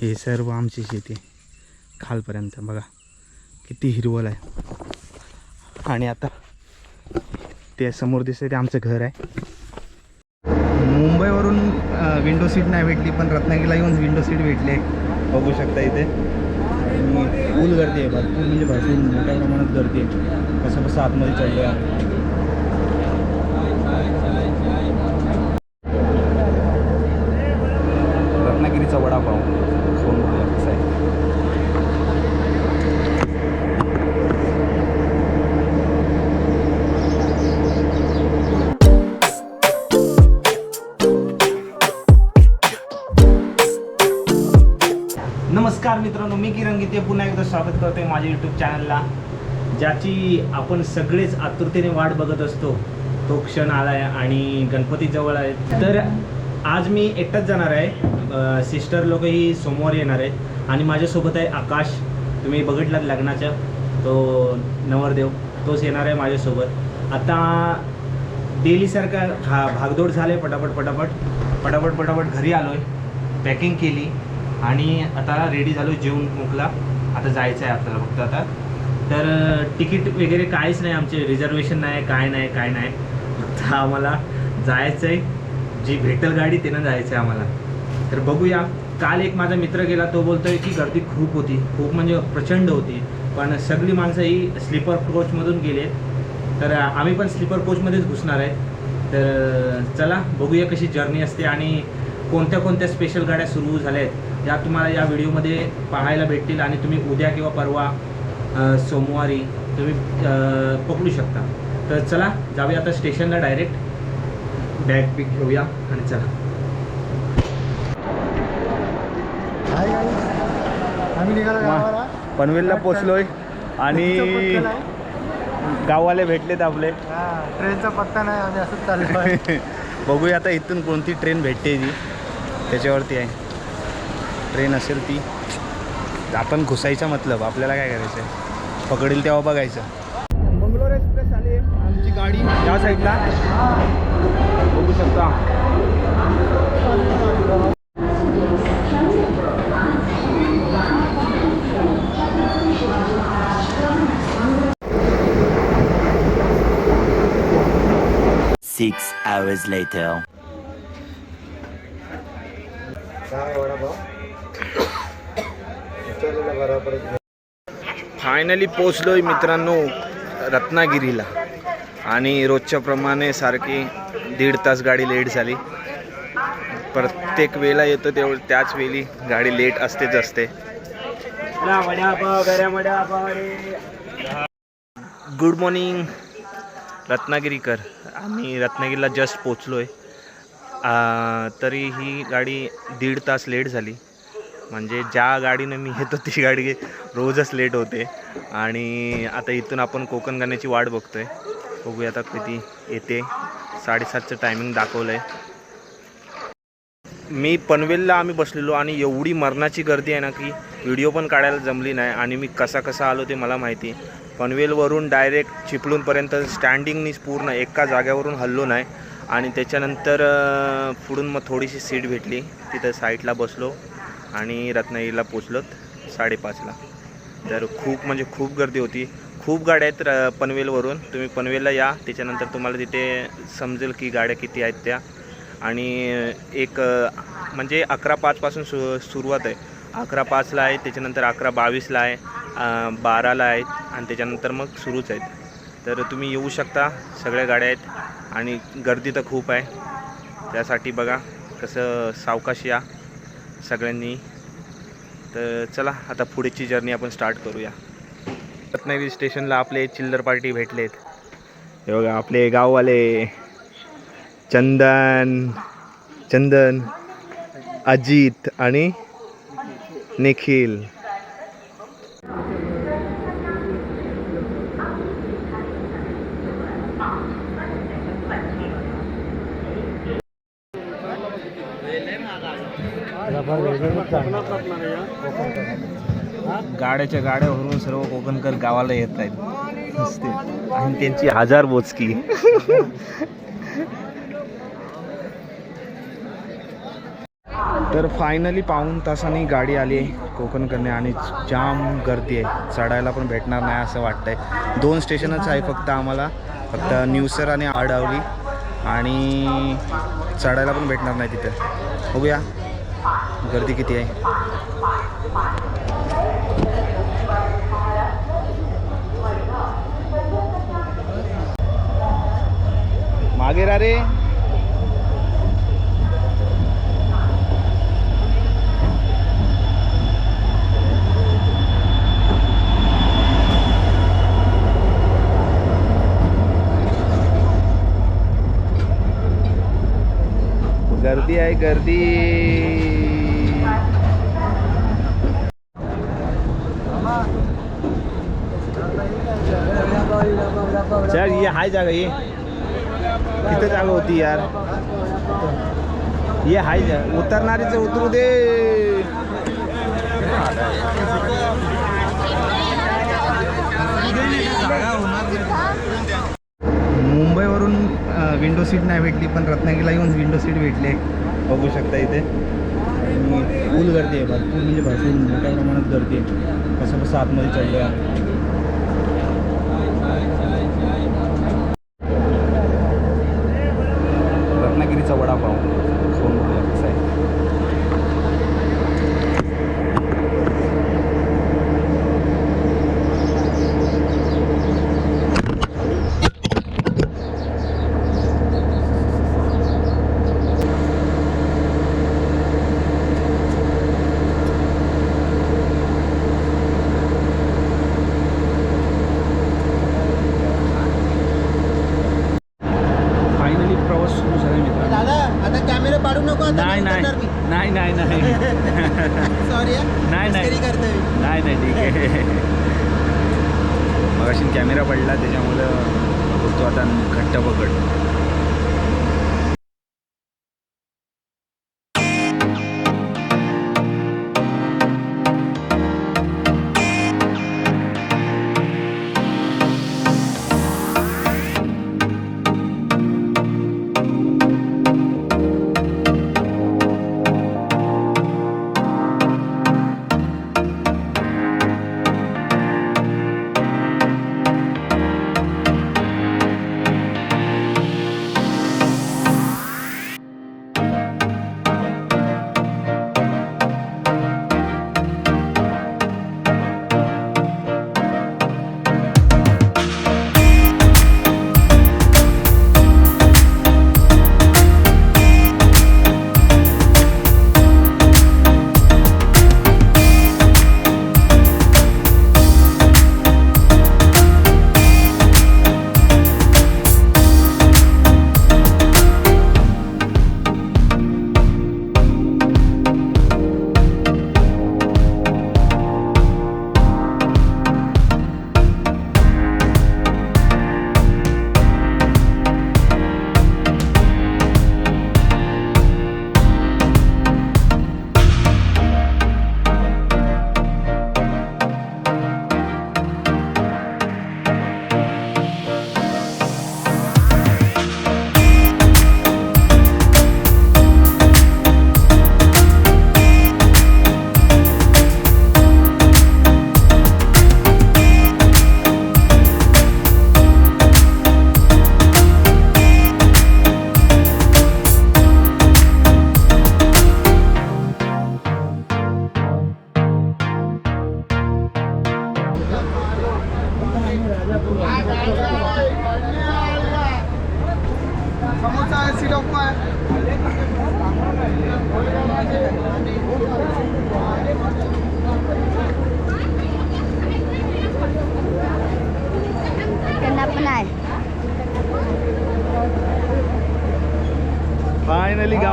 हे सर्व आमची शेती खालपर्यंत. बघा किती हिरवल आहे. आणि आता ते समोर दिसते ते आमचं घर आहे. मुंबईवरून विंडो सीट नाही भेटली पण रत्नागिरीला येऊन विंडो सीट भेटले बघू शकता इथे. आणि फुल गर्दी आहे भरपूर म्हणजे भरपूर मोठ्या प्रमाणात गर्दी आहे. कसं कसं आतमध्ये चढलं आहे स्वागत करतो आहे माझ्या यूट्यूब चॅनलला ज्याची आपण सगळेच आतुरतेने वाट बघत असतो तो क्षण आला आहे आणि गणपती जवळ आहे. तर आज मी एकटाच जाणार आहे. सिस्टर लोकही सोमवारी येणार आहेत. आणि माझ्यासोबत आहे आकाश. तुम्ही बघितलात लग्नाच्या तो नवरदेव तोच येणार आहे माझ्यासोबत. आता डेलीसारखा हा भागदौड झाले पटापट पटापट. पटापट पटापट घरी आलो आहे पॅकिंग केली. आणि आता रेडी झालो जेवून मुकला. आता जायचं आहे आपल्याला फक्त आता. तर तिकीट वगैरे काहीच नाही आमचे रिझर्वेशन नाही काय नाही काय नाही. फक्त आम्हाला जायचं आहे जी भेटल गाडी त्यानं जायचं आहे आम्हाला. तर बघूया. काल एक माझा मित्र गेला तो बोलतोय की गर्दी खूप होती. खूप म्हणजे प्रचंड होती. पण सगळी माणसं ही स्लीपर कोचमधून गेले. तर आम्ही पण स्लीपर कोचमध्येच घुसणार आहे. तर चला बघूया कशी जर्नी असते आणि कोणत्या कोणत्या स्पेशल गाड्या सुरू झाल्या आहेत. या तुम्हाला या व्हिडिओमध्ये पाहायला भेटतील आणि तुम्ही उद्या किंवा परवा सोमवारी तुम्ही पकडू शकता. तर चला जाऊया आता स्टेशनला डायरेक्ट. बॅग पिक घेऊया आणि चला. गावाला. पनवेलला पोचलोय आणि गाववाले भेटलेत आपले. हा, ट्रेनचा पत्ता नाही आम्ही असंच चाललो आहे बघूया आता इथून कोणती ट्रेन भेटते ती त्याच्यावरती आहे. ट्रेन असेल ती आपण घुसायचा मतलब आपल्याला काय करायचं आहे पकडेल तेव्हा बघायचं. मंगलोर एक्सप्रेस आली आहे आमची गाडी या साईडला. बघू शकता. Six hours later. बरोबर फायनली पोचलोय मित्रांनो रत्नागिरीला. आणि रोजच्या प्रमाणे सारखी दीड तास गाडी लेट झाली. प्रत्येक वेळेला येतो तेव त्याच वेळी गाडी लेट असतेच असते. गुड मॉर्निंग रत्नागिरीकर. आम्ही रत्नागिरीला जस्ट पोचलो आहे तरी ही गाडी दीड तास लेट झाली. म्हणजे ज्या गाडीनं मी येतो ती गाडी रोजच लेट होते. आणि आता इथून आपण कोकण गाण्याची वाट बघतो आहे बघूया आता किती येते. साडेसातचं टायमिंग दाखवलं आहे मी पनवेलला आम्ही बसलेलो आणि एवढी मरणाची गर्दी आहे ना की व्हिडिओ पण काढायला जमली नाही आणि मी कसा कसा आलो ते मला माहिती. पनवेलवरून डायरेक्ट चिपळूणपर्यंत स्टँडिंगनीच पूर्ण एका जाग्यावरून हल्लो नाही. आणि त्याच्यानंतर पुढून मग थोडीशी सीट भेटली. तिथं साईडला बसलो. आणि रत्नागिरीला पोचलोत साडेपाचला. तर खूप म्हणजे खूप गर्दी होती. खूप गाड्या आहेत र- पनवेलवरून. तुम्ही पनवेलला या त्याच्यानंतर तुम्हाला तिथे समजेल की गाड्या किती आहेत त्या. आणि एक म्हणजे अकरा पाचपासून सु सुरुवात आहे. अकरा पाचला आहे त्याच्यानंतर अकरा बावीसला आहे बाराला आहेत आणि त्याच्यानंतर मग सुरूच आहेत. तर तुम्ही येऊ शकता सगळ्या गाड्या आहेत. आणि गर्दी तर खूप आहे. त्यासाठी बघा कसं सावकाश या. सगळ्यांनी. तर चला आता पुढेची जर्नी आपण स्टार्ट करूया. रत्नागिरी स्टेशनला आपले चिल्लर पार्टी भेटलेत. हे बघा आपले गाववाले. चंदन चंदन अजित आणि निखिल. गाड्याच्या गाड्या भरून सर्व कोकणकर गावाला येत आहेत. आणि त्यांची हजार बोचकी तर फायनली पाऊन तासाने गाडी आली आहे कोकणकरने आणि जाम गर्दी आहे. चढायला पण भेटणार नाही असं वाटतंय. दोन स्टेशनच आहे फक्त आम्हाला. फक्त न्यूसर आणि आडावली. आणि चढायला पण भेटणार नाही तिथे. बघूया. गर्दी किती आहे? मागे रा रे. गर्दी आहे गर्दी. हाय जागा ये तिथं जागा होती यार? ये हाय जा. उतरणारीच उतरू दे. मुंबईवरून विंडो सीट नाही भेटली पण रत्नागिरीला येऊन विंडो सीट भेटले. बघू शकता इथे. आणि फुल गर्दी आहे भरपूर म्हणजे भरपूर मोठ्या प्रमाणात गर्दी आहे. कसं कसं आतमध्ये चाललं आहे रत्नागिरीचा वडापाव खाऊन बघूया कसा आहे फायनली प्रवास सुरू झाला मित्र दादा आता कॅमेरा पाडू नको आता नाही मी नाही उतरणार मी. नाही नाही नाही सॉरी नाही, नाही. करतोय मी. नाही नाही ठीक आहे मग कॅमेरा पडला त्याच्यामुळं होतो आता घट्ट पकड.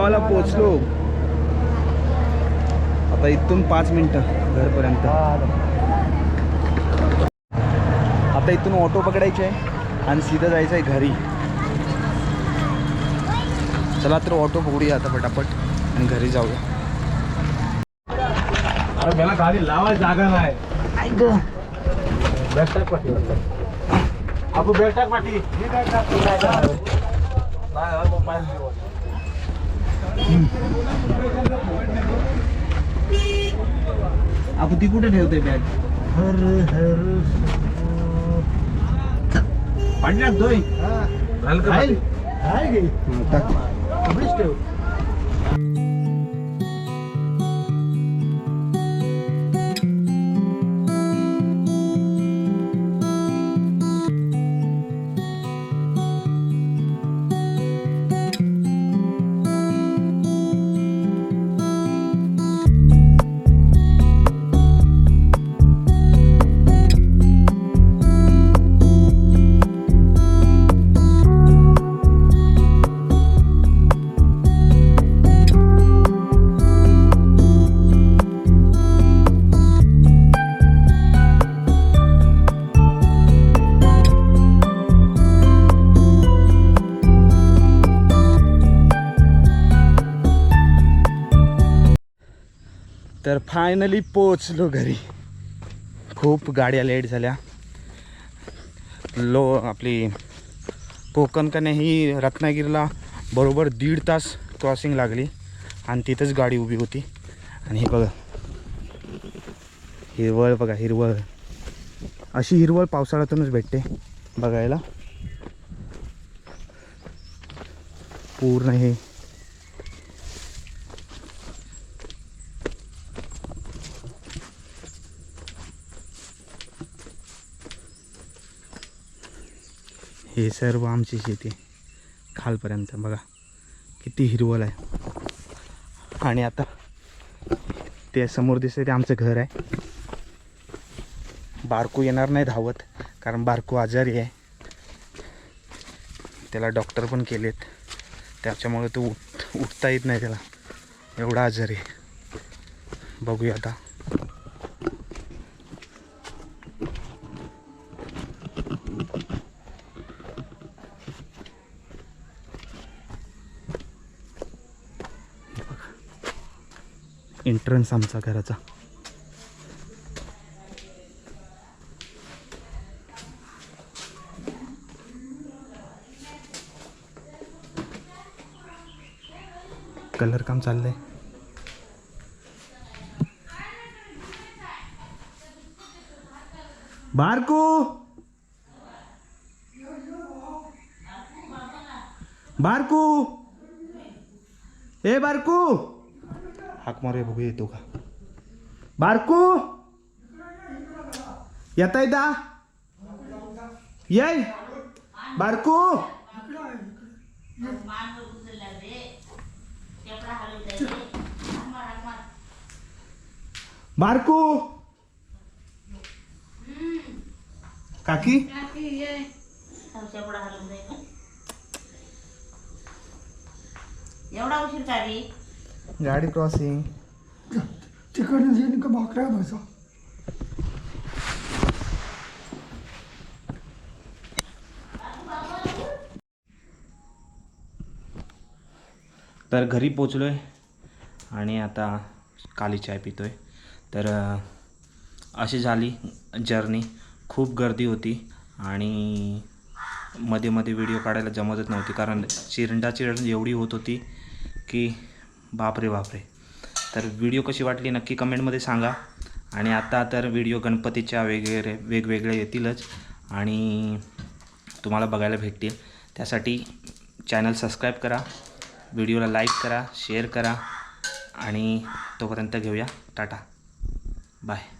गावाला पोचलो. आता इथून पाच मिनटं घरपर्यंत. आता इथून ऑटो पकडायचे आहे आणि सीधं जायचं आहे घरी. चला तर ऑटो पकडूया आता पटापट आणि घरी जाऊया. मला गाडी लावाय जागा नाही. पाठी. आपण बॅगटाक पाठी. आपण ती कुठे ठेवते बॅग हर हर पाणी टाकतोय घाल का पाणी? टाक. ठेव. फायनली पोचलो घरी. खूप गाड्या लेट झाल्या. लो आपली कोकणकने ही रत्नागिरीला बरोबर दीड तास क्रॉसिंग लागली आणि तिथंच गाडी उभी होती. आणि हे बघा. हिरवळ बघा हिरवळ. अशी हिरवळ पावसाळ्यातूनच भेटते बघायला. पूर्ण हे हे सर्व आमची शेती खालपर्यंत. बघा किती हिरवळ आहे. आणि आता ते समोर दिसते ते आमचं घर आहे. बारकू येणार नाही धावत कारण बारकू आजारी आहे. त्याला डॉक्टर पण केलेत. त्याच्यामुळे तो उठ उठता येत नाही त्याला. एवढा आजारी आहे. बघूया आता. एंट्रन्स आमचा घराचा. कलर काम चाललंय. बारकू! बारकू! ए बारकू! हाक मारूया बघू येतो का? बारकू! येता येता येय! बारकू! बारकू! काकी? एवढा उशीर का रे? गाडी क्रॉसिंग. तिकडनं का बसा तर घरी पोचलो आहे आणि आता काली चाय पितो आहे तर अशी झाली जर्नी. खूप गर्दी होती आणि मध्ये मध्ये व्हिडिओ काढायला जमतच नव्हती. कारण चिरंडा चिरंड एवढी होत होती की बापरे बापरे. तर व्हिडिओ कशी वाटली नक्की कमेंटमध्ये सांगा. आणि आता तर व्हिडिओ गणपतीच्या वगैरे वेगवेगळे येतीलच. आणि तुम्हाला बघायला भेटतील. त्यासाठी चॅनल सबस्क्राईब करा. व्हिडिओला लाईक करा शेअर करा. आणि तोपर्यंत घेऊया. टाटा. बाय